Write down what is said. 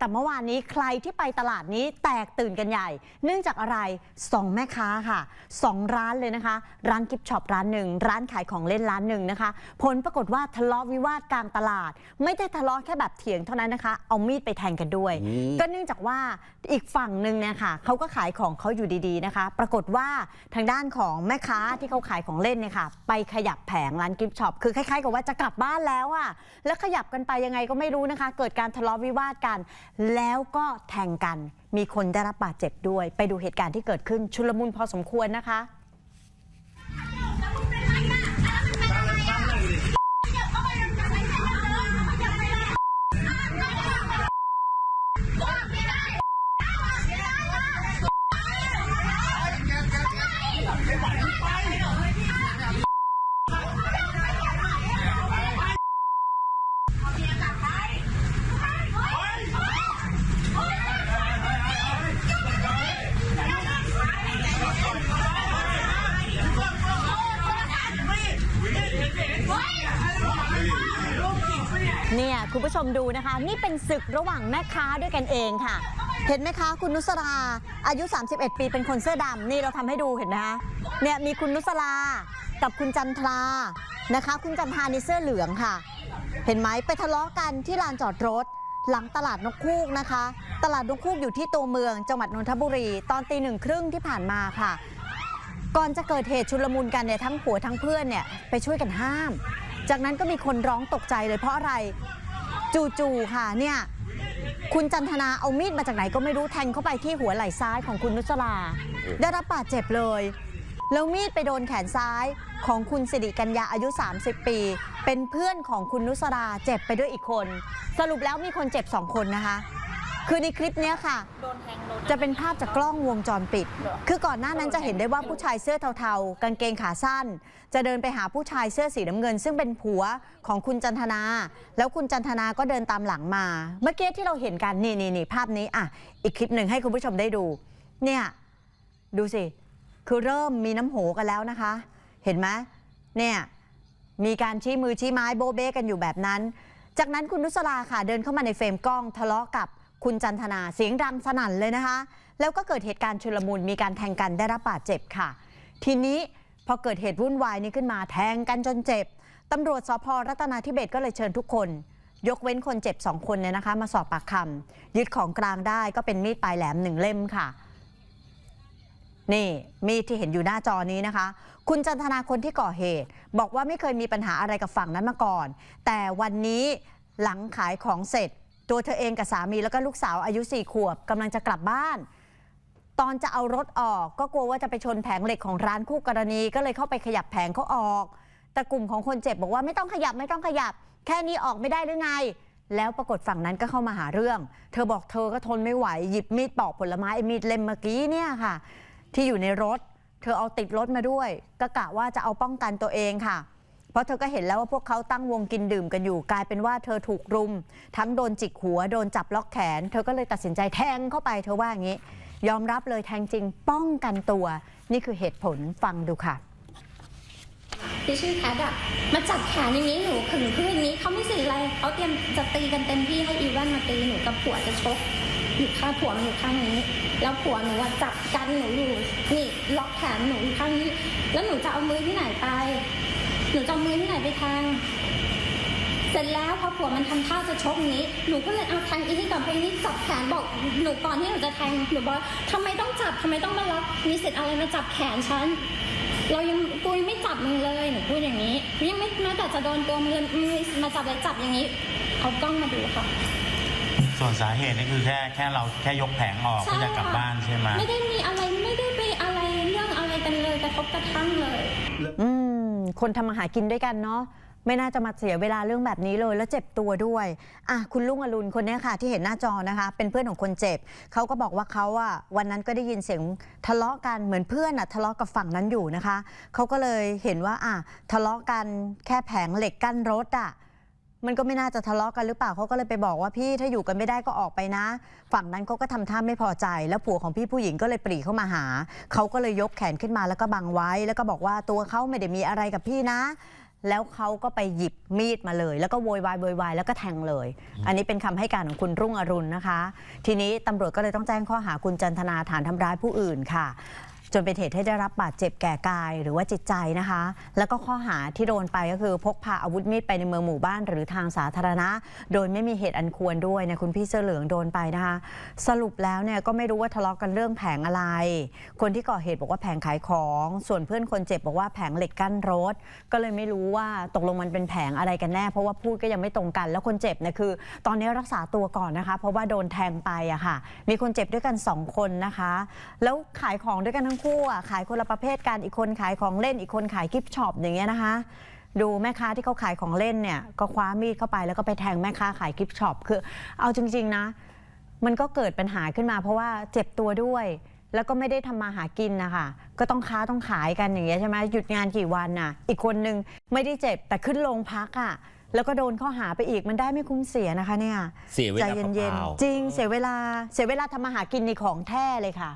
แต่เมื่อวานนี้ใครที่ไปตลาดนี้แตกตื่นกันใหญ่ เนื่องจากอะไรสองแม่ค้าค่ะสองร้านเลยนะคะ ร้านกิฟต์ช็อปร้านหนึ่งร้านขายของเล่นร้านหนึ่งนะคะ ผลปรากฏว่าทะเลาะวิวาทกลางตลาด ไม่ได้ทะเลาะแค่แบบเถียงเท่านั้นนะคะ เอามีดไปแทงกันด้วยอืมก็เนื่องจากว่าอีกฝั่งหนึ่งเนี่ยค่ะเขาก็ขายของเขาอยู่ดีๆนะคะ ปรากฏว่าทางด้านของแม่ค้าที่เขาขายของเล่นเนี่ยค่ะ ไปขยับแผงร้านกิฟต์ช็อปคือคล้ายๆกับว่าจะกลับบ้านแล้วอะแล้วขยับกันไปยังไงก็ไม่รู้นะคะ เกิดการทะเลาะวิวาทกัน แล้วก็แทงกัน มีคนได้รับบาดเจ็บด้วย ไปดูเหตุการณ์ที่เกิดขึ้นชุลมุนพอสมควรนะคะ เนี่ยคุณผู้ชมดูนะคะ นี่เป็นศึกระหว่างแม่ค้าด้วยกันเองค่ะ เห็นไหมคะ คุณนุสราอายุ 31 ปีเป็นคนเสื้อดำนี่เราทำให้ดูเห็นไหมคะเนี่ยมีคุณนุสรากับคุณจันทรานะคะ คุณจันทราในเสื้อเหลืองค่ะ เห็นไหมไปทะเลาะกันที่ลานจอดรถ หลังตลาดนกคูกนะคะ ตลาดนกคูกอยู่ที่ตัวเมือง จังหวัดนนทบุรี ตอนตีหนึ่งครึ่งที่ผ่านมาค่ะ ก่อนจะเกิดเหตุชุลมุนกันเนี่ยทั้งผัวทั้งเพื่อนเนี่ยไปช่วยกันห้าม จากนั้นก็มีคนร้องตกใจเลยเพราะอะไร จู่ๆค่ะเนี่ยคุณจันทนาเอามีดมาจากไหนก็ไม่รู้แทงเข้าไปที่หัวไหล่ซ้ายของคุณนุสราได้รับบาดเจ็บเลย แล้วมีดไปโดนแขนซ้ายของคุณสิริกัญญาอายุ 30 ปี เป็นเพื่อนของคุณนุสราเจ็บไปด้วยอีกคน สรุปแล้วมีคนเจ็บสองคนนะคะ คือในคลิปเนี้ยค่ะ จะเป็นภาพจากกล้องวงจรปิด คือก่อนหน้านั้นจะเห็นได้ว่าผู้ชายเสื้อเทาๆ กางเกงขาสั้น จะเดินไปหาผู้ชายเสื้อสีน้ำเงิน ซึ่งเป็นผัวของคุณจันทนา แล้วคุณจันทนาก็เดินตามหลังมา เมื่อกี้ที่เราเห็นกันนี่นี่นี่ภาพนี้อะอีกคลิปหนึ่งให้คุณผู้ชมได้ดู เนี่ยดูสิ คือเริ่มมีน้ำโหกันแล้วนะคะ เห็นไหมเนี่ยมีการชี้มือชี้ไม้โบเบ้กันอยู่แบบนั้น จากนั้นคุณนุสราค่ะเดินเข้ามาในเฟรมกล้องทะเลาะกับ คุณจันทนาเสียงดังสนั่นเลยนะคะ แล้วก็เกิดเหตุการณ์ชุลมุนมีการแทงกันได้รับบาดเจ็บค่ะ ทีนี้พอเกิดเหตุวุ่นวายนี้ขึ้นมาแทงกันจนเจ็บตำรวจสพรัตนาธิเบศก็เลยเชิญทุกคน ยกเว้นคนเจ็บสองคนเนี่ยนะคะ มาสอบปากคำยึดของกลางได้ก็เป็นมีดปลายแหลมหนึ่งเล่มค่ะนี่มีดที่เห็นอยู่หน้าจอนี้นะคะ คุณจันทนาคนที่ก่อเหตุ บอกว่าไม่เคยมีปัญหาอะไรกับฝั่งนั้นมาก่อน แต่วันนี้หลังขายของเสร็จ ตัวเธอเองกับสามีแล้วก็ลูกสาวอายุ4ขวบกำลังจะกลับบ้าน ตอนจะเอารถออก ก็กลัวว่าจะไปชนแผงเหล็กของร้านคู่กรณี ก็เลยเข้าไปขยับแผงเขาออก แต่กลุ่มของคนเจ็บบอกว่าไม่ต้องขยับไม่ต้องขยับ แค่นี้ออกไม่ได้หรือไง แล้วปรากฏฝั่งนั้นก็เข้ามาหาเรื่อง เธอบอกเธอก็ทนไม่ไหวหยิบมีดปอกผลไม้ไอ้มีดเล่มเมื่อกี้เนี่ยค่ะ ที่อยู่ในรถ เธอเอาติดรถมาด้วยก็กะว่าจะเอาป้องกันตัวเองค่ะ เพราะเธอก็เห็นแล้วว่าพวกเขาตั้งวงกินดื่มกันอยู่ กลายเป็นว่าเธอถูกรุม ทั้งโดนจิกหัวโดนจับล็อกแขน เธอก็เลยตัดสินใจแทงเข้าไปเธอว่าอย่างนี้ ยอมรับเลยแทงจริงป้องกันตัว นี่คือเหตุผลฟังดูค่ะที่ชื่อแคทอะมาจับแขนอย่างนี้หนูขึงขึ้นอย่างนี้เขาไม่สิอะไรเขาเตรียมจะตีกันเต็มที่ให้อีว่นมาตีหนูกับผัวจะชกอยู่ข้างผัวมันอยู่ข้างนี้ แล้วผัวหนูอะจับกันหนูอยู่นี่ล็อกแขนหนูข้างนี้ แล้วหนูจะเอามือที่ไหนไป หนูจะเอามือที่ไหนไปแทงเสร็จแล้วพอผัวมันทำท่าจะชกอย่างนี้ หนูก็เลยเอาแทงอีนี่ก่อนไปอีนี่จับแขนบอกหนูก่อนที่หนูจะแทงหนูบอกทำไมต้องจับทำไมต้องมาล็อกมีสิทธิ์อะไรมาจับแขนฉันเรายังกูยังไม่จับมึงเลยหนูพูดอย่างนี้ยังไม่แม้แต่จะโดนตัวมึงเลยมึงมาจับเลยจับอย่างนี้เอากล้องมาดูค่ะ ส่วนสาเหตุนี่คือแค่แค่เราแค่ยกแผงออกเพื่อจะกลับบ้านใช่ไหมไม่ได้มีอะไรไม่ได้ไปอะไรเรื่องอะไรกันเลยกระทบกระทั่งเลยอืม คนทำมาหากินด้วยกันเนาะไม่น่าจะมาเสียเวลาเรื่องแบบนี้เลย แล้วเจ็บตัวด้วยอะคุณลุงอรุณคนนี้ค่ะ ที่เห็นหน้าจอนะคะ เป็นเพื่อนของคนเจ็บเขาก็บอกว่าเขาอะวันนั้นก็ได้ยินเสียงทะเลาะกันเหมือนเพื่อนอะทะเลาะกับฝั่งนั้นอยู่นะคะเขาก็เลยเห็นว่าอะทะเลาะกันแค่แผงเหล็กกั้นรถอะ มันก็ไม่น่าจะทะเลาะกันหรือเปล่าเขาก็เลยไปบอกว่าพี่ถ้าอยู่กันไม่ได้ก็ออกไปนะ ฝั่งนั้นเขาก็ทำท่าไม่พอใจ แล้วผัวของพี่ผู้หญิงก็เลยปรีเข้ามาหาเขาก็เลยยกแขนขึ้นมาแล้วก็บังไว้ แล้วก็บอกว่าตัวเขาไม่ได้มีอะไรกับพี่นะ แล้วเขาก็ไปหยิบมีดมาเลย แล้วก็โวยวายโวยวายแล้วก็แทงเลย อันนี้เป็นคำให้การของคุณรุ่งอรุณนะคะ ทีนี้ตำรวจก็เลยต้องแจ้งข้อหาคุณจันทนาฐานทำร้ายผู้อื่นค่ะ จนเป็นเหตุให้ได้รับบาดเจ็บแก่กายหรือว่าจิตใจนะคะ แล้วก็ข้อหาที่โดนไปก็คือพกพาอาวุธมีดไปในเมืองหมู่บ้าน หรือทางสาธารณะ โดยไม่มีเหตุอันควรด้วยนะคุณพี่เสื้อเหลืองโดนไปนะคะ สรุปแล้วเนี่ยก็ไม่รู้ว่าทะเลาะกันเรื่องแผงอะไร คนที่ก่อเหตุบอกว่าแผงขายของ ส่วนเพื่อนคนเจ็บบอกว่าแผงเหล็กกั้นรถ ก็เลยไม่รู้ว่าตกลงมันเป็นแผงอะไรกันแน่ เพราะว่าพูดก็ยังไม่ตรงกัน แล้วคนเจ็บเนี่ยคือ ตอนนี้รักษาตัวก่อนนะคะ เพราะว่าโดนแทงไปอะค่ะ มีคนเจ็บด้วยกัน 2 คนนะคะ แล้วขายของด้วยกันทั้งคู่อะขายคนละประเภทกันอีกคนขายของเล่นอีกคนขายกิฟต์ช็อปอย่างเงี้ยนะคะ ดูแม่ค้าที่เขาขายของเล่นเนี่ยก็คว้ามีดเข้าไปแล้วก็ไปแทงแม่ค้าขายกิฟต์ช็อปคือ เอาจริง ๆนะ มันก็เกิดปัญหาขึ้นมา เพราะว่าเจ็บตัวด้วย แล้วก็ไม่ได้ทำมาหากินนะคะก็ต้องค้าต้องขายกันอย่างเงี้ยใช่ไหมหยุดงานกี่วันน่ะ อีกคนนึงไม่ได้เจ็บแต่ขึ้นโรงพักอะแล้วก็โดนข้อหาไปอีกมันได้ไม่คุ้มเสียนะคะเนี่ยเสียเวใจลาเย็นเปล่าๆจริงเสียเวลาเสียเวลาทำมาหากินในของแท้เลยค่ะ